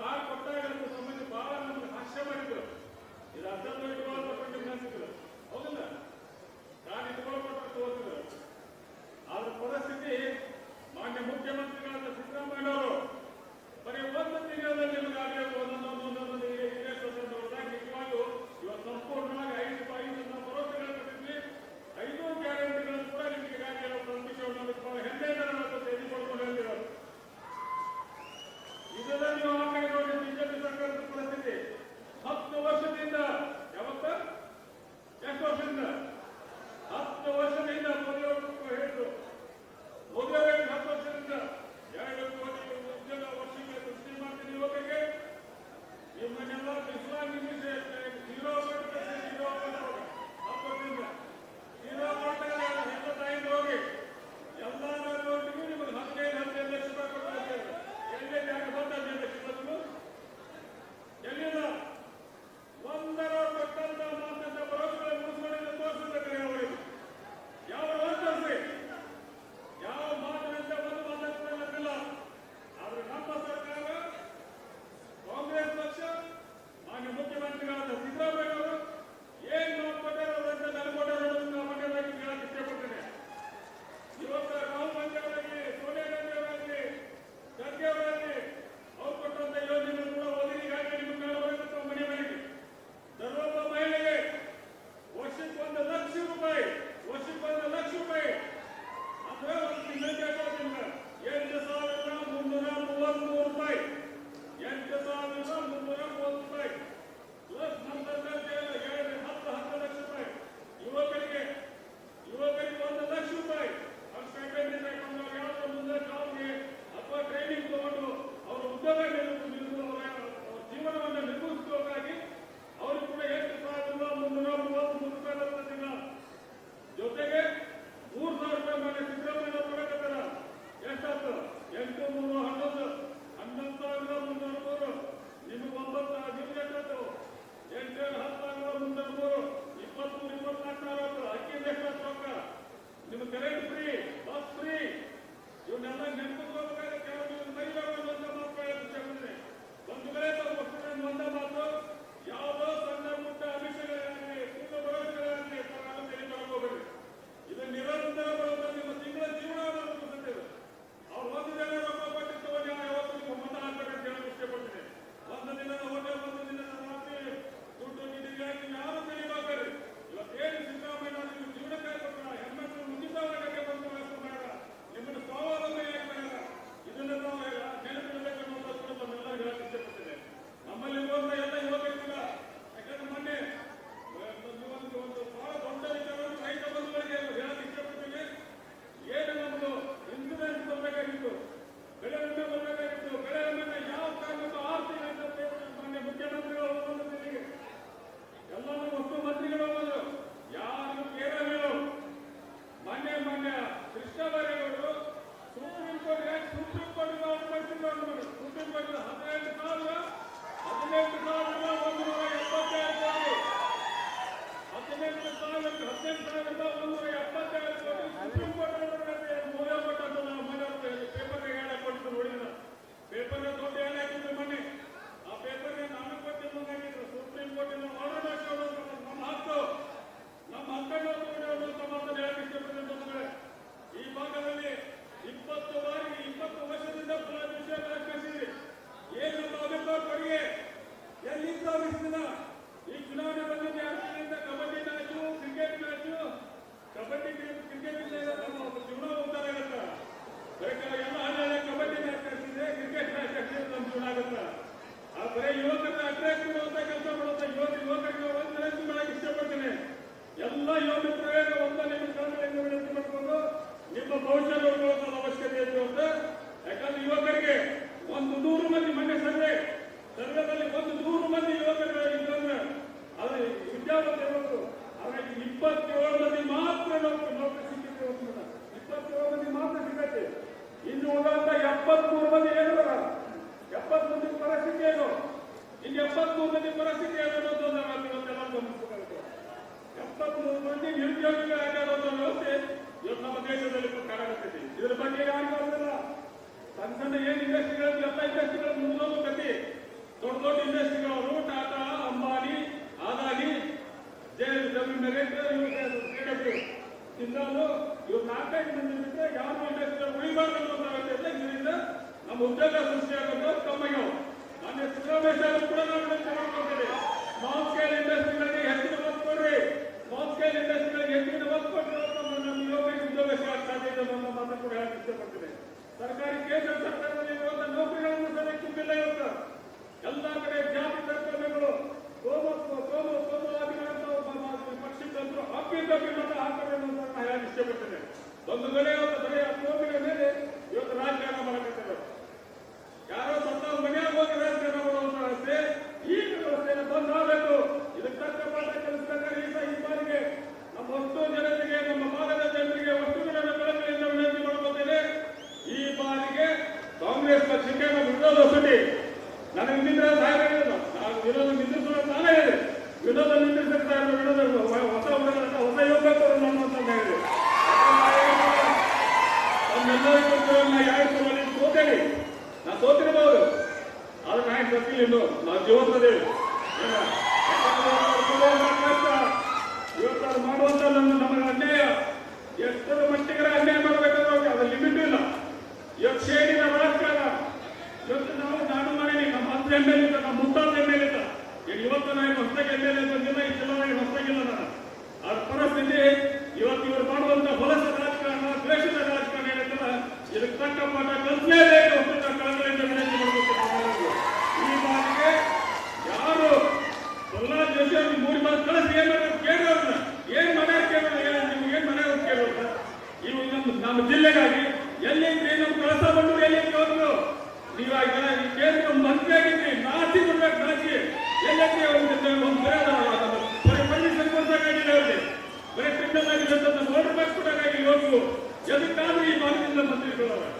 Car ಕೊಟ್ಟಾಗ ನಮ್ಗೆ ಸಂಬಂಧ ಭಾಳ ನಮ್ಗೆ ಹಾಸ್ಯ ಮಾಡಿದ್ರು ಇದು ಅರ್ಧ ಇಲ್ಲಿ ಇನ್ನೂರಂತ ಎಪ್ಪತ್ಮೂರು ಮಂದಿ ಹೇಳಿದಾರ ಎಪ್ಪತ್ತೊಂದು ಪರಿಸ್ಥಿತಿ ಏನು? ಇಲ್ಲಿ ಎಪ್ಪತ್ಮೂರು ಮಂದಿ ಪರಿಸ್ಥಿತಿ ಏನು ಅನ್ನೋದು ಅನ್ನೋದನ್ನ ಇವತ್ತೆಲ್ಲ ಗಮನಿಸಬೇಕು ಎಪ್ಪತ್ಮೂರು ಮಂದಿ ನಿರುದ್ಯೋಗಿಗಳಾಗಿರೋ ವ್ಯವಸ್ಥೆ ಇವತ್ತು ನಮ್ಮ ದೇಶದಲ್ಲಿ ಕಾಣಕತ್ತಿದೆ. ಇದ್ರ ಬಗ್ಗೆ ಯಾರಿಗೂ ಗೊತ್ತಿಲ್ಲ ಸಣ್ಣ ಸಣ್ಣ ಏನು ಇಂಡಸ್ಟ್ರಿಗಳು ಎಲ್ಲ ಇಂಡಸ್ಟ್ರಿಗಳು ಮುಂದೋದು ಕತಿ ದೊಡ್ಡ ದೊಡ್ಡ ಇಂಡಸ್ಟ್ರಿಗಳವರು ಟಾಟಾ ಅಂಬಾನಿ ಆದಾಗಿ ಜೆ ನರೇಂದ್ರ ಇವರು ಕೇಳಬೇಕು ಇನ್ನೊಂದು ಇವ್ರು ನಾಲ್ಕೈದು ಮಂದಿ ಯಾರು ಯಾವ ಇಂಡಸ್ಟ್ರಿಯಲ್ಲಿ ಉಳಿಬಾರ್ದು ಅಂತ ಇದರಿಂದ ನಮ್ಮ ಉದ್ಯೋಗ ಸೃಷ್ಟಿಯಾಗೋದು ಕಮ್ಮಿಗೆ ನೀನು ನಾವು ಮಾಡುವಂತ ನನ್ನ ನಮಗೆ ಅನ್ಯಾಯ. ಎಷ್ಟರ ಮಟ್ಟಿಗೆ ಅನ್ಯಾಯ ಮಾಡಬೇಕಾದ್ರೆ ಅದರ ಲಿಮಿಟ್ ಇಲ್ಲ. ಇವತ್ತು ಶೇಡಿನ ಬಲಾತ್ಕಾರ ಇವತ್ತು ನಾವು ನಾನು ಮಾಡೀನಿ ನಮ್ಮ ಹತ್ರ ಎಂ ನಮ್ಮ ಮುಂತಾದ ಎಂ ಈಗ ಇವತ್ತು ನಾನು ಹೊಸದಾಗಿ ಎಂ ಎಲ್ ಎ ಬಂದಿಲ್ಲ ಈ ಜಿಲ್ಲಾಗಿ ನಾನು ಅದ್ರ ಪರಿಸ್ಥಿತಿ ಇವತ್ತು ಇವರು ಮಾಡುವಂತ ಹೊಲಸ ರಾಜಕಾರಣ, ದ್ವೇಷದ ರಾಜಕಾರಣ ಏನಂತಲ್ಲ, ಇದಕ್ಕೆ ತಕ್ಕ ಪಾಠ ಕಲ್ಪನೆ ಮುಖ್ಯಮಂತ್ರಿಗಳು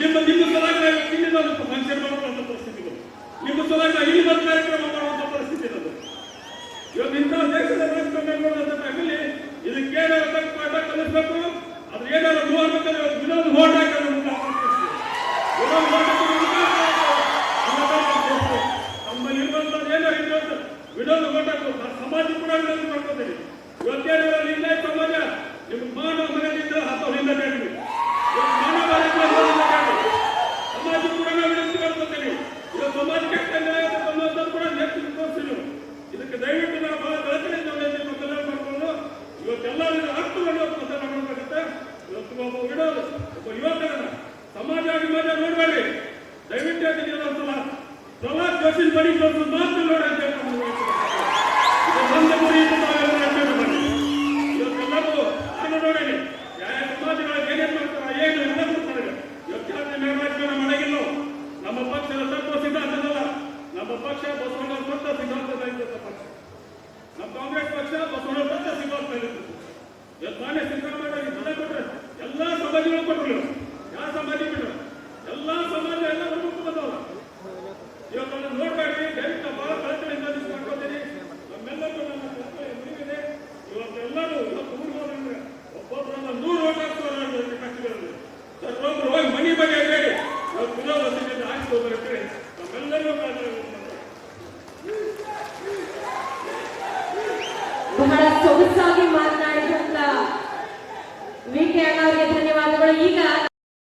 ನಿಮ್ಮ ನಿಮ್ಮ ಸಲಾಗ್ರಹ ಇಲ್ಲಿ ಬಂದು ಮನುಷ್ಯರು ಮಾಡುವಂಥ ಪರಿಸ್ಥಿತಿಗಳು ನಿಮ್ಮ ಸಲಾಗ್ರಹ ಇಲ್ಲಿ ಬಂದು ಕಾರ್ಯಕ್ರಮ ಮಾಡುವಂಥ ಪರಿಸ್ಥಿತಿ ಅದು ಇವತ್ತು ಇಂಥ ದೇಶದ ರಾಜಕಾರಣಿ ಇದಕ್ಕೆ ಏನಾದ್ರು ತಕ್ಕ ಪಾಠ ಕಲಿಸ್ಬೇಕು ಅದ್ರ ಏನಾದ್ರು ಮೂವತ್ತಂದ್ರೆ ವಿನೋದ್ ಹೋಟ್ ಹಾಕೋದು ನಮ್ಮಲ್ಲಿರುವಂಥದ್ದು ಏನೋ ಇರುವಂಥ ವಿನೋದ್ ಹೋಟ್ ಹಾಕೋದು ಸಮಾಜ ಕೂಡ ವಿನೋದ್ ಮಾಡ್ಕೋತೀರಿ ಇವತ್ತೇನಾದ್ರು ಇಲ್ಲ ಸಮಾಜ. ನಿಮ್ಮ ಮಾನವ